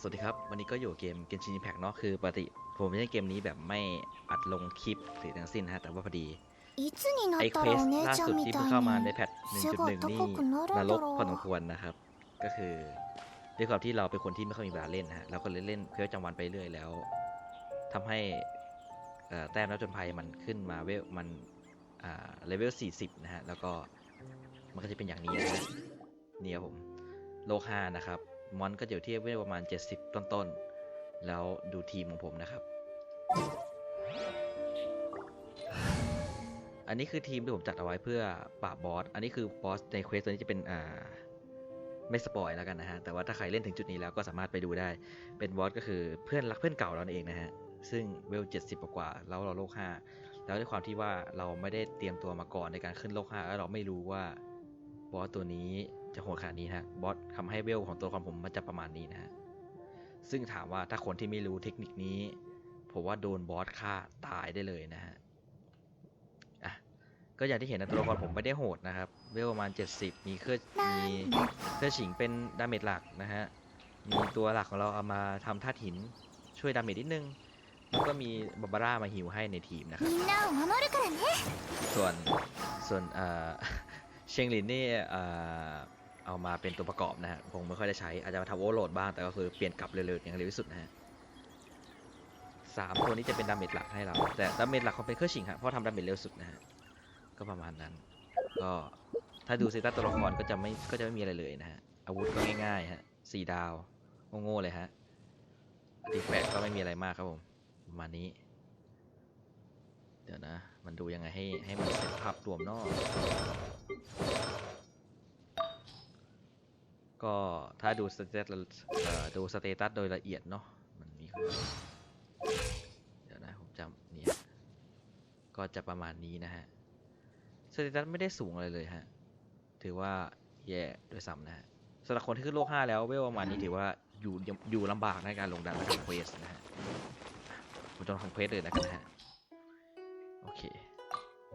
สวัสดีครับ วันนี้ก็อยู่เกมเกมชินิแพ็กเนาะคือปกติผมไม่ใช่เกมนี้แบบไม่อัดลงคลิปหรือทั้งสิ้นฮะแต่ว่าพอดีไอเควสล่าสุดที่เพิ่งเข้ามาในแพท1.1 นี่นรกพอสมควรนะครับ ก็คือด้วยความที่เราเป็นคนที่ไม่ค่อยมีเวลาเล่นฮะเราก็เลยเล่นเพื่อจังหวันไปเรื่อยแล้ว ทำให้แต้มนักจนภัยมันขึ้นมาเวลมันเลเวล 40 นะฮะแล้วก็มันก็จะเป็นอย่างนี้นะนี่ครับผมโลคานะครับ มอนก็อยู่ที่เวลประมาณ 70 ต้นๆ แล้วดูทีมของผมนะครับ อันนี้คือทีมที่ผมจัดเอาไว้เพื่อปราบบอส อันนี้คือบอสในเควสตัวนี้จะเป็นอ่าไม่สปอยแล้วกันนะฮะ แต่ว่าถ้าใครเล่นถึงจุดนี้แล้วก็สามารถไปดูได้ เป็นบอสก็คือเพื่อนรักเพื่อนเก่าเราเองนะฮะ ซึ่งเวล 70 กว่าแล้วเราโลก 5 แล้วด้วยความที่ว่าเราไม่ได้เตรียมตัวมาก่อนในการขึ้นโลก 5 แล้วเราไม่รู้ว่า บอสตัวนี้จะโหดขนาดนี้นะบอสทำให้เวลของตัวความผมมันจะประมาณนี้นะ ซึ่งถามว่าถ้าคนที่ไม่รู้เทคนิคนี้ ผมว่าโดนบอสฆ่าตายได้เลยนะฮะอะก็อย่างที่เห็นนะตัวละครผมไม่ได้โหดนะครับ เวลประมาณ 70 มีเครื่องมีเครื่องฉิงเป็นดาเมจหลักนะฮะ มีตัวหลักของเราเอามาทำธาตุหินช่วยดาเมจนิดนึงแล้วก็มีบาบาร่ามาหิวให้ในทีมนะครับส่วนส่วนเอ่อ เชงลินนี่เอามาเป็นตัวประกอบนะฮะผมไม่ค่อยได้ใช้อาจจะมาทำโอเวอร์โหลดบ้างแต่ก็คือเปลี่ยนกลับเร็วๆอย่างเร็วที่สุดนะฮะสามตัวนี้จะเป็นดาเมจหลักให้เรา แต่ดาเมจหลักของเป็นเครื่องชิงฮะเพราะทำดาเมจเร็วสุดนะฮะก็ประมาณนั้น ก็ถ้าดูเซตัสตัวละครก็จะไม่ก็จะไม่มีอะไรเลยนะฮะอาวุธก็ง่ายๆฮะสี่ดาวโง่ๆเลยฮะดีแฟกก็ไม่มีอะไรมากครับผมประมาณนี้ เดี๋ยวนะ มันดูยังไงให้ให้มันเสร็จภาพรวมนอกก็ถ้าดูสเตตัสดูสเตตัสโดยละเอียดเนาะมันมีเดี๋ยวนะ ผมจำเนี่ยก็จะประมาณนี้นะฮะสเตตัสไม่ได้สูงอะไรเลยฮะ ถือว่าแย่โดวยซ้ำนะฮะสำหรับคนที่ขึ้นโลก 5 แล้วเวลประมาณนี้ถือว่าอยู่อยู่ลำบากในการลงดันและทำเควสนะฮะผมจะลองทำเควสเลยนะกันนะฮะ โอเค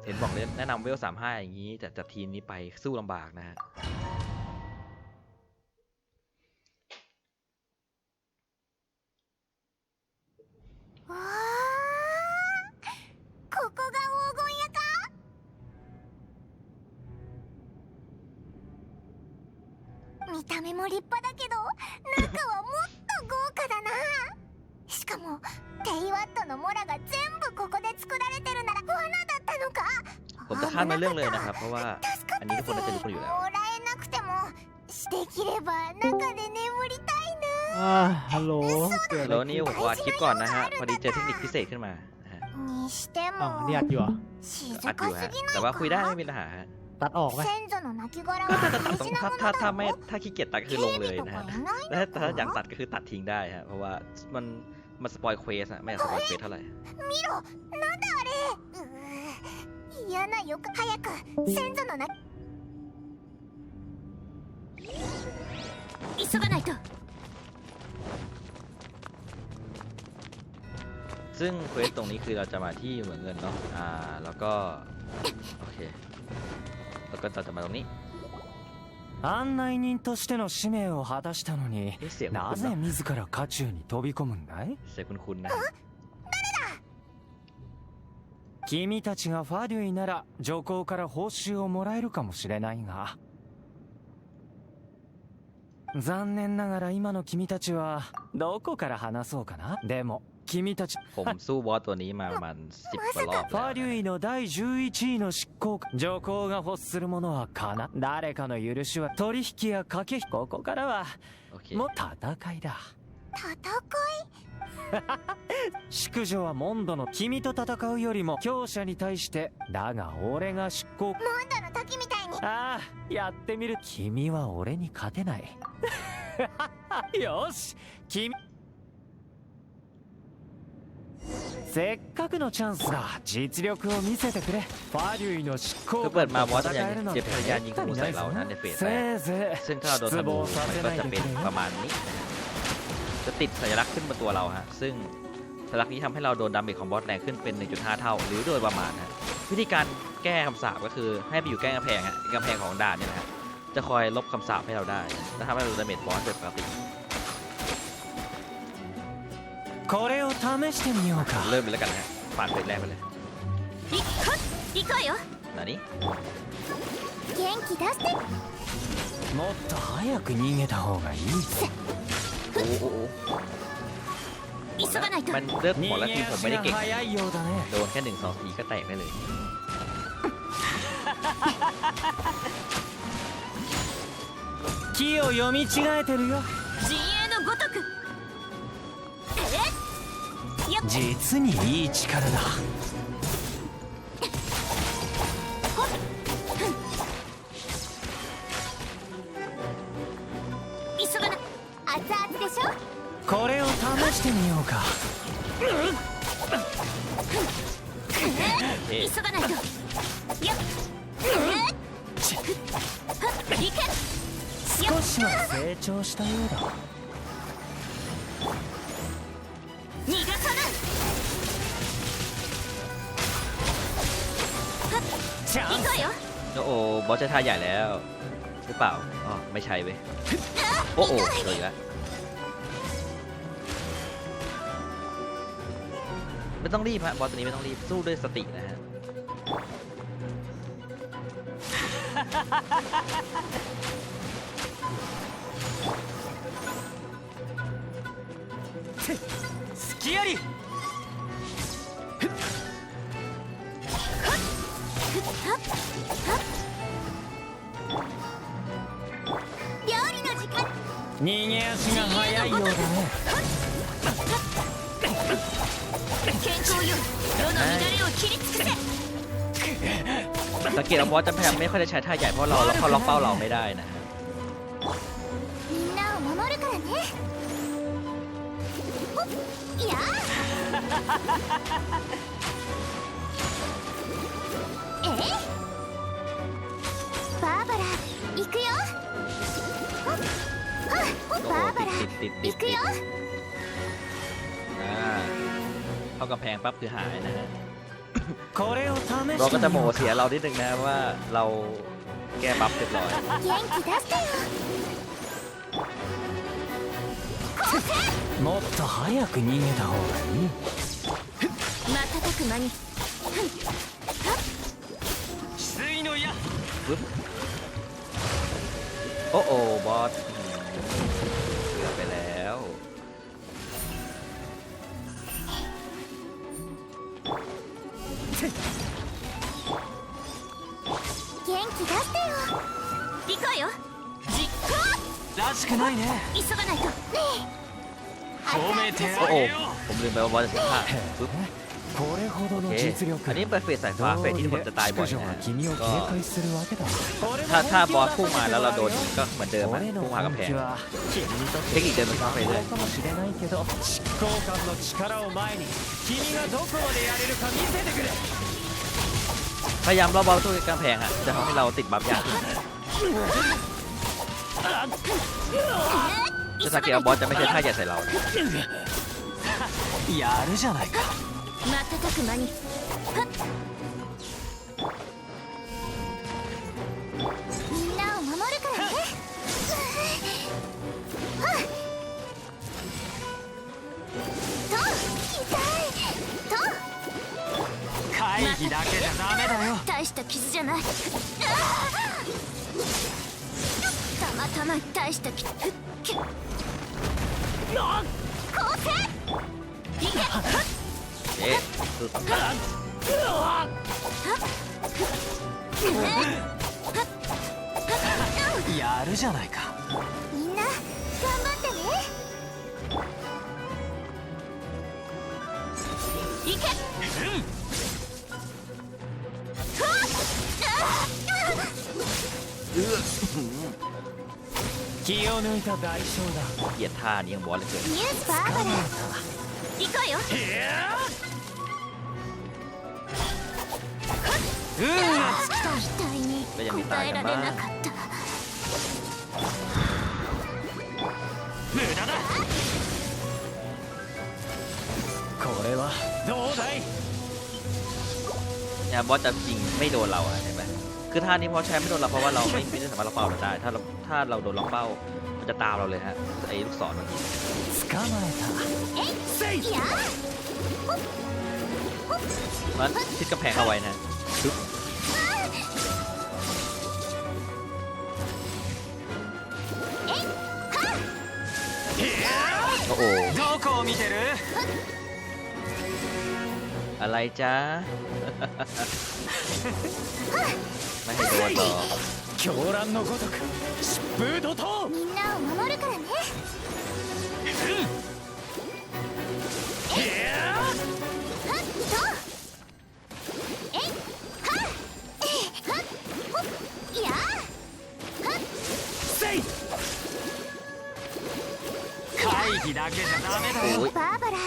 เห็นบอกเลยแนะนำเวลสามห้าอย่างนี้แต่จัดทีมนี้ไปสู้ลำบากนะฮะ わあここが黄金屋か見た目も立派だけど中はもっと豪華だな しかもテイワットのモラが全部ここで作られてるなら罠だったのか ผมจะข้ามมาเรื่องเลยนะครับ เพราะว่า 助か อั っ นนี้ทุกคนน่าจะ た รู้กันอยู่ ぜ แล้ว もらえなくてもできれば中で眠りたい อ่าฮัลโหลเกิดอะไร แล้วนี่ ขึ้น ผมวาดคลิปก่อนนะฮะ พอดีเจอเทคนิคพิเศษขึ้นมานะฮะ にして อ้าว も นี่อัดอยู่เหรอ 静 อัดอยู่ かす ฮะ ぎない แต่ว่าคุยได้ か ไม่มีปัญหาฮะ ตัดออกไหม 先祖の亡骸 ก็ は ถ้าจะตัด 大 ตรง 事な ถ้า もの ถ้า だ ถ้าไม่ ろ ถ้าขี้เกียจตัดก็คือลงเลยนะฮะ 警備とかいない แต่ถ้าถ้าอยากตัดก็คือตัดทิ้งได้ฮะ เพราะว่ามัน มันสปอยเควสอะไม่อยากสปอยเควสเท่าไหร่ 見ろなんだあれうー嫌な予感早く先祖のな急がないと ซึ่งเควสตรงนี้คือเราจะมาที่เหมืองเงินเนาะ อ่า แล้วก็ โอเค แล้วก็เราจะมาตรงนี้ 案内人としての使命を果たしたのになぜ自ら渦中に飛び込むんだい？誰だ？君たちがファデュイなら女皇から報酬をもらえるかもしれないが残念ながら今の君たちはどこから話そうかな？でも君たち ผมสู้บอสตัวนี้มาประมาณสิบกว่ารอบ フ แล้ว ァデュ นะ イの第11位の執行官女皇が欲するものはかな誰かの許しは取引や駆け引きここからは โอเค もう戦いだ戦い淑女はモンドの君と戦うよりも強者に対してだが俺が執行モンドの時みたいにああやってみる君は俺に勝てないよし君 せっかくのチャンスだ実力を見せてくれファリュイの執 คื 行 อเปิด 官 มา と บอสจะ 戦えるなん เจ็ て บพยายามยิงธนูใส่เรานะในเฟสแรก せいぜ ซึ่ง い ถ้าเราโดน 失 ธนู 望さ มัน せ ก็ ない จะ でく เป็น れ ประมาณนี้นะฮะจะติดสัญลักษณ์ขึ้นบนตัวเราฮะ ซึ่งสัญลักษณ์นี้ทำให้เราโดนดาเมจของบอสแรงขึ้นเป็น 1.5 เท่า หรือโดยประมาณฮะ วิธีการแก้คำสาปก็คือให้ไปอยู่ใกล้กำแพงฮะกำแพงของด่านเนี่ยนะฮะ จะคอยลบคำสาปให้เราได้และทำให้เราดาเมจบอสโดยปกติ これを試してみようか เริ่มเลยแล้วกันนะฮะปาดเฟสแรกไปเลย いはっ行こうよ นานี้ 元気出してもっと早く逃げた方がいい โอ้โห 急がないと มันเลือก 逃 หมดแล้ว げ ทีมผม 足 ไม่ได้ が เก่ง 早いようだね โดนแค่หนึ่งสองทีก็แตกได้เลย 気を読み違えてるよ陣営のごとくえっよっ 実にいい力だ。これを試してみようか、急がないと。よっ、少しは成長したようだ。 บอสใช้ท่าใหญ่แล้วหรือเปล่าอ๋อไม่ใช่เว้ยโอ้โหโดนอีกแล้วไม่ต้องรีบฮะบอสตัวนี้ไม่ต้องรีบสู้ด้วยสตินะฮะ ス隙あり 逃げ足が速いようだね健康よ世の乱れを切り尽くせ สังเกตว่าบอสจะพยายามไม่ค่อยได้ใช้ท่าใหญ่เพราะเราเราเขาล็อกเป้าเราไม่ได้นะฮะ みんなを守るからねほっいやえバーバラ行くよほっほっ โอ้โห バーバラ ติดติดติด 行く ติด よ อ่าเข้ากำแพงปั๊บคือหายนะฮะ これを試 เรา し ก็ て จะโม みよう เสีย か เรานิดนึงนะว่าเราแก้บัฟเรียบร้อย 元気出してよもっと早く逃げた方がいい瞬く間に翡翠の矢 ปึ๊บโอ้ しくないね急がないとね褒めて โอ้ あ โอ้ げよ ผมลืมไปว่าบอสจะใช้ท่าปึ๊บ うこれほど โอ の เค 実力 อันนี้เปิดเฟสสายฟ้าเฟสที่ผมจะตายบ่อย 淑女 นะ は ฮะ 君を警 ก็ 戒するわけだ ถ้าถ้าบอสพุ่งมาแล้วเราโดนยิงก็เหมือนเดิม 俺 อะ の พุ่งมากำ 本 แพง 気は君にとっ เท て คนิคเดินมันไปเลย かもしれないけど執行官の力を前に君がどこまでやれるか見せてくれ พยายามรอบบอลสู้กับกำแพงอะจะทำให้เราติดบัฟยากขึ้น จะสังเกตว่าบอสจะไม่ใช่ท่าใหญ่ใส่เรานะ やるじゃないか瞬く間にはっみんなを守るからねはっと痛いと会議だけじゃダメだよ大した傷じゃない たまたま大したきっなっ構成えっやるじゃないか。みんな頑張ってね。いけ、うんうわっ。気を抜いた代償だ เกลียดท่านี้ของบอสเหลยเกิน ニュースバーバラ行こうよ期待にก็ยังมี 応 ตาย え กัน られ บ้าง なかった 無駄だこれはどうだい เนี่ยบอสจะยิงไม่โดนเราอะเห็นไหม คือท่านี้พอแช้ไม่โดนเราเพราะว่าเราไม่ไม่สามารถล็อกเป้าเราได้ ถ้าเราถ้าเราโดนล็อกเป้า มันจะตามเราเลยฮะไอ้ลูกศรมันนั้นชิดกระแพงเอาไว้นะโอ้โหอะไรจ้า 何どっだ狂乱のごとく疾風怒涛みんなを守るからね議だけじゃダメだよバーバラ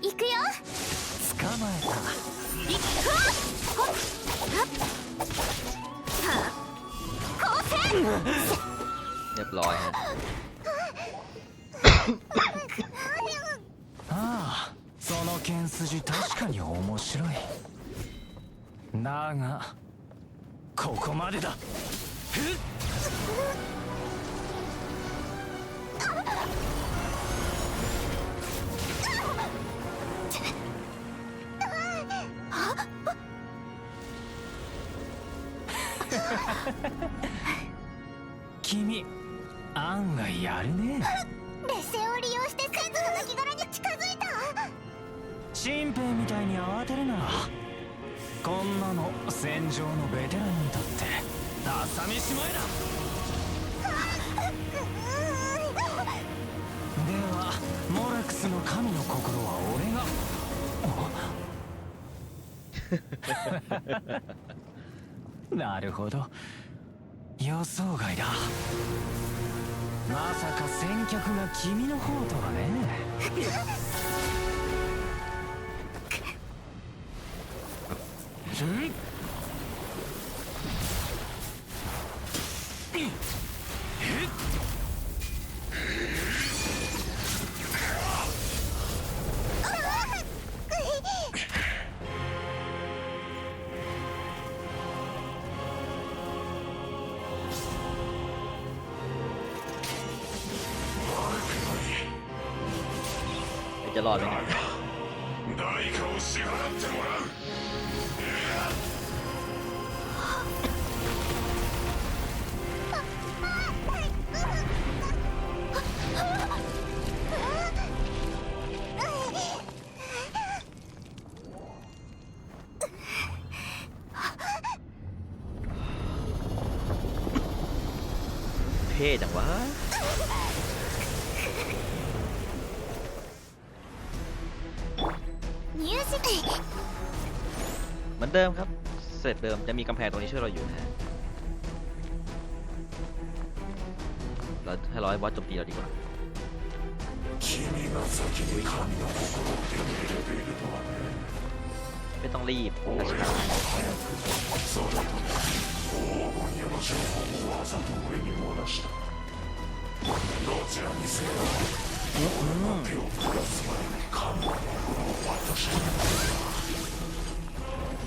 行くよ。捕まえた。行っ ほっほっはっはっ光線 เรียบร้อยฮะ ああその剣筋確かに面白いだがここまでだふっ 案外やるね。劣勢を利用して先祖の亡骸に近づいた。新兵みたいに慌てるな。こんなの戦場のベテランにとって朝飯前だ。ではモラクスの神の心は俺が。なるほど。予想外だまさか先客が君の方とはね。うん？支払ってもらうペイだわ。 เดิมครับ เสร็จเดิมจะมีกำแพงตรงนี้ช่วยเราอยู่นะเราให้ร้อยบอสจบตีเราดีกว่าไม่ต้องรีบนะครั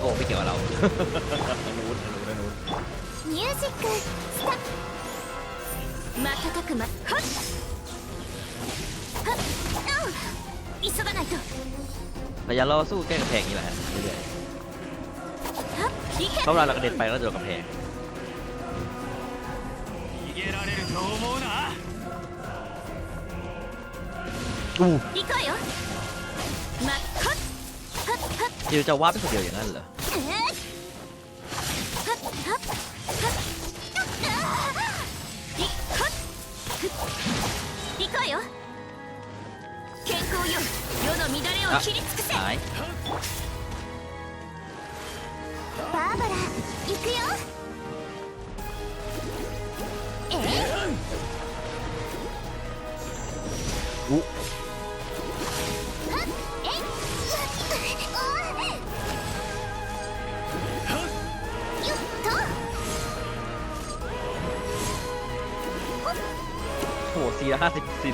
โอ้ไม่เกี่ยวกับเรา นู้นนู้นนู้น ミュージックスタ瞬く間はっはっうん急がないと พยายามเราสู้แก้กำแพงนี้แหละฮะเรื่อย はっい ๆ け เพราะเวลาเรากระเด็นไปเราจะโดนกำแพง 逃げられると思うな อู้ 行こうよまはっはっ ดิวจะวาร์ปคนเดียวอย่างนั้นเหรอあはいバーバラ行くよえお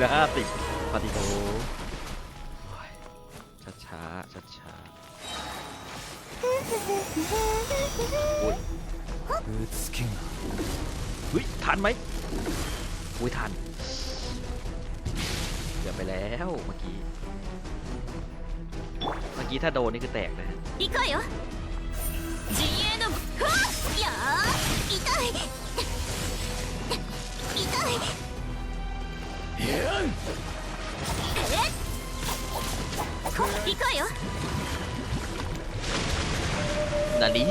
ละห้าสิบปฏิโทช้าช้าช้าอุ้าโอ้ยเฮ้ยทันไหมอุ้ยทันเกือบไปแล้วเมื่อกี้ เมื่อกี้ถ้าโดนนี่คือแตกนะอีกเหรอาดี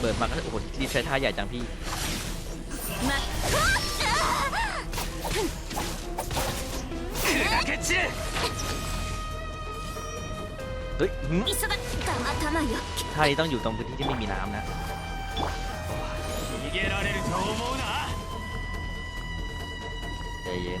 เปิดมาก็โอ้โหรีบใช้ท่าใหญ่จังพี่เฮ้ยท่านี้ต้องอยู่ตรงพื้นที่ที่ไม่มีน้ำนะใจเย็น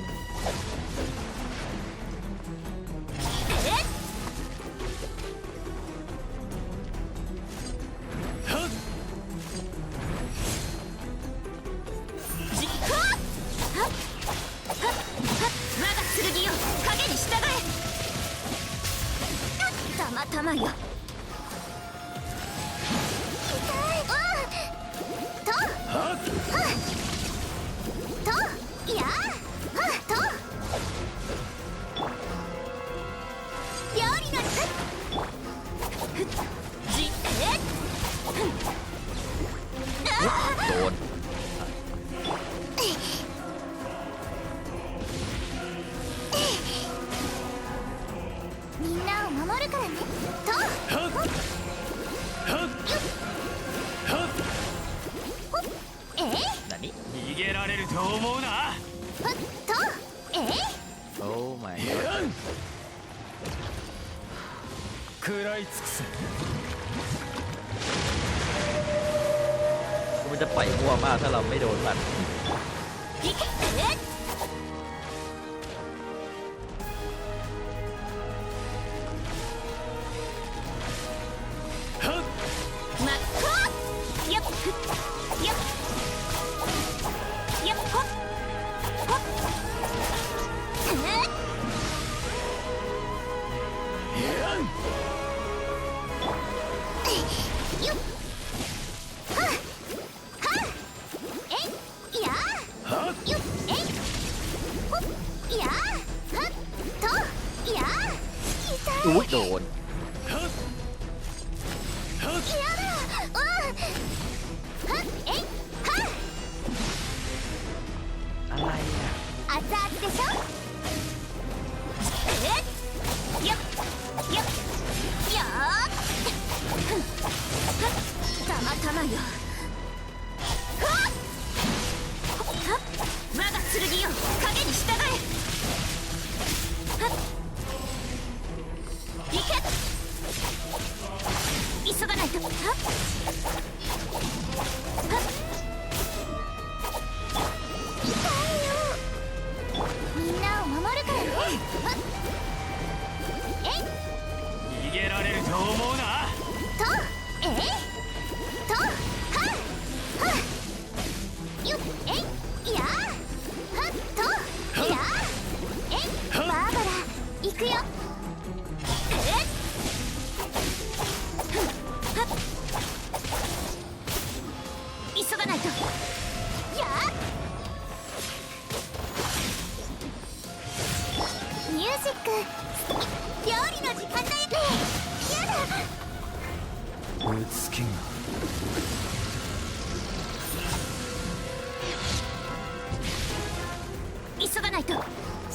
탑!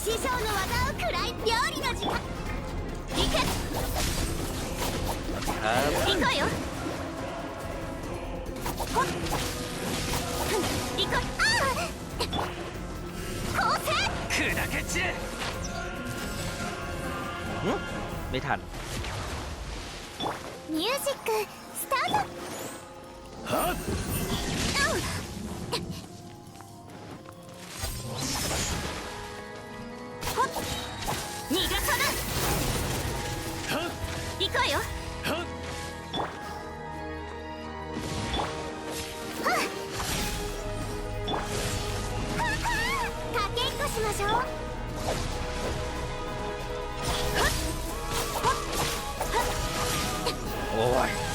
師匠の技を食らい料理の？時間行く行こうよ行こうああ構成砕け散んミュージックスタート。はっ？All right.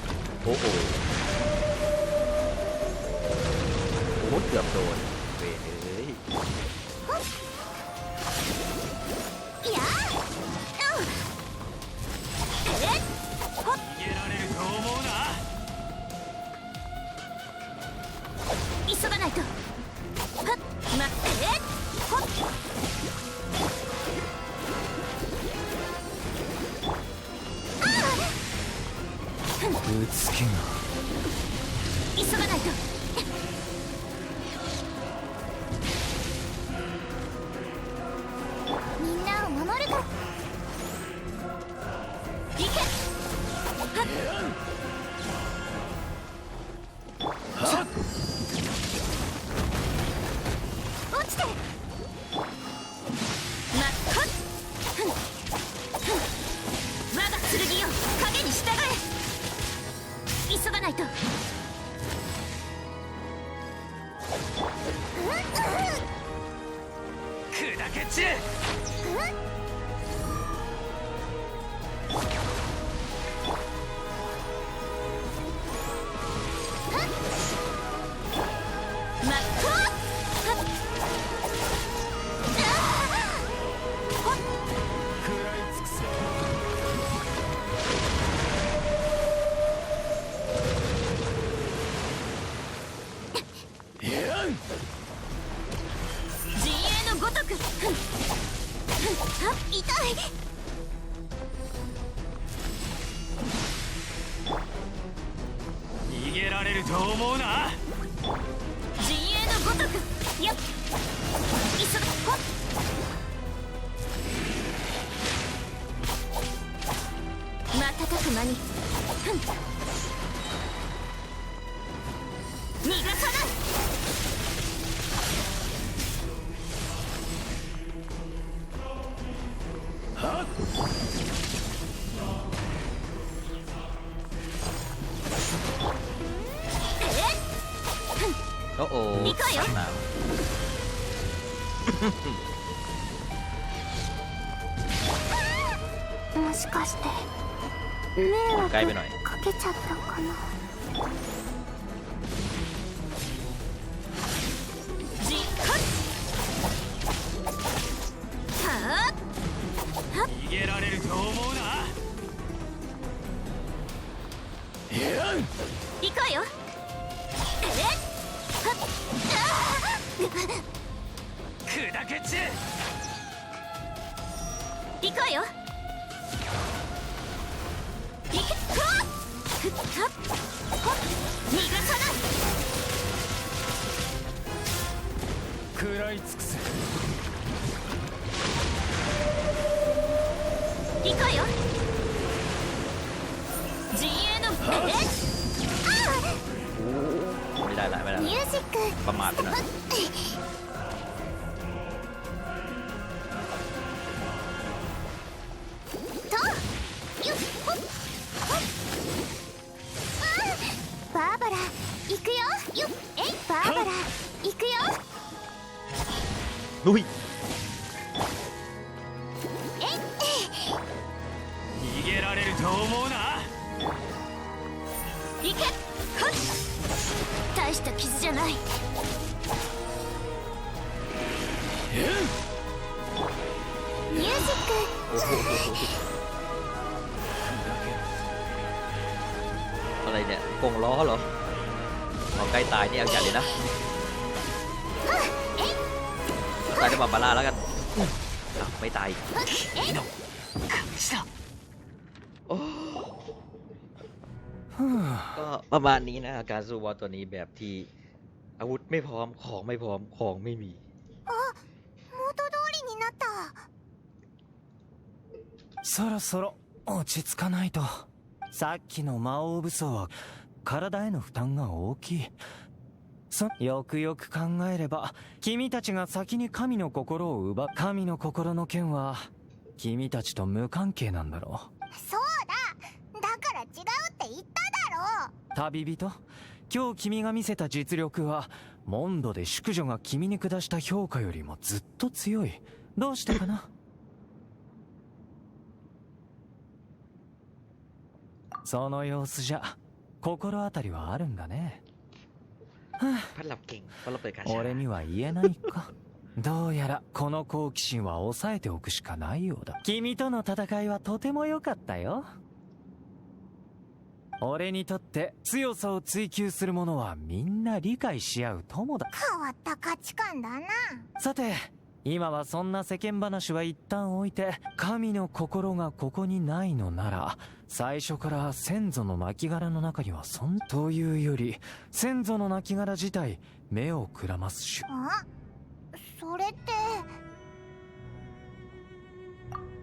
โอ้โหโอ้เกือบโดน 月が。もしかして迷惑かけちゃったかな？食らい尽くせ行こうよ陣営のああไม่ได้ละไม่ได้ละミュージックประมาทไปหน่อย ลุย えい逃げられると思うな行けはっ大した傷じゃないミュージック อะไรเนี่ยกงล้อเหรอพอใกล้ตายนี่เอาอย่าเลยนะ ตายจะบาบาร่าแล้วกันอ้าวไม่ตายอีก はっえいโอ้ก็ประมาณนี้นะการสู้บอสตัวนี้แบบที่อาวุธไม่พร้อมของไม่พร้อมของไม่มี 元通りになったそろそろ落ち着かないとさっきの魔王武装は体への負担が大きい そよくよく考えれば君たちが先に神の心を奪う。神の心の件は君たちと無関係なんだろそうだ。だから違うって言っただろう。旅人今日君が見せた実力はモンドで淑女が君に下した評価よりもずっと強い。どうしてかな？その様子じゃ心当たりはあるんだねパラッキンパラッペカシ俺には言えないか。どうやらこの好奇心は抑えておくしかないようだ。君との戦いはとても良かったよ。俺にとって強さを追求する者はみんな理解し合う友だ。変わった価値観だな。さて今はそんな世間話は一旦置いて神の心がここにないのなら最初から先祖の亡骸の中にはそというより先祖の亡骸自体目をくらますしあ？それって。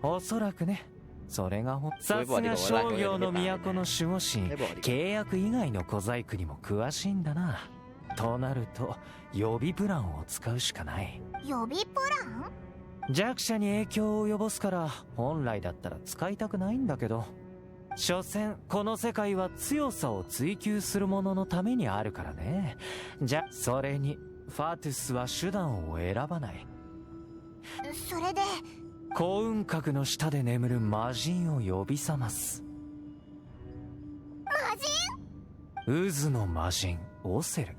おそらくね。それがほさすが商業の都の守護神。契約以外の小細工にも詳しいんだな。となると予備プランを使うしかない。予備プラン？弱者に影響を及ぼすから本来だったら使いたくないんだけど。所詮この世界は強さを追求する者のためにあるからね。じゃそれにファトゥスは手段を選ばない。それで？幸運閣の下で眠る魔人を呼び覚ます。魔人渦の魔人オセル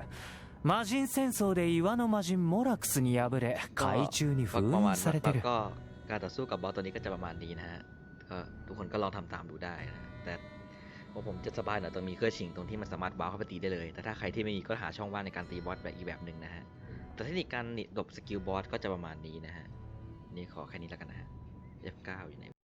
魔人戦争で岩の魔人モラクスに敗れ海中に封ประมาณ 印されてる ก็การต่อสู้กับบอสตัวนี้ก็จะประมาณนี้นะฮะก็ทุกคนก็ลองทำตามดูได้นะ แต่ของผมจะสบายหน่อยตรงมีเครื่องชิงตรงที่มันสามารถว้าวเข้าไปตีได้เลย แต่ถ้าใครที่ไม่มีก็หาช่องว่างในการตีบอสแบบอีกแบบหนึ่งนะฮะ แต่เทคนิคการหลบสกิลบอสก็จะประมาณนี้นะฮะ นี่ขอแค่นี้แล้วกันนะฮะ F9 อยู่ไหน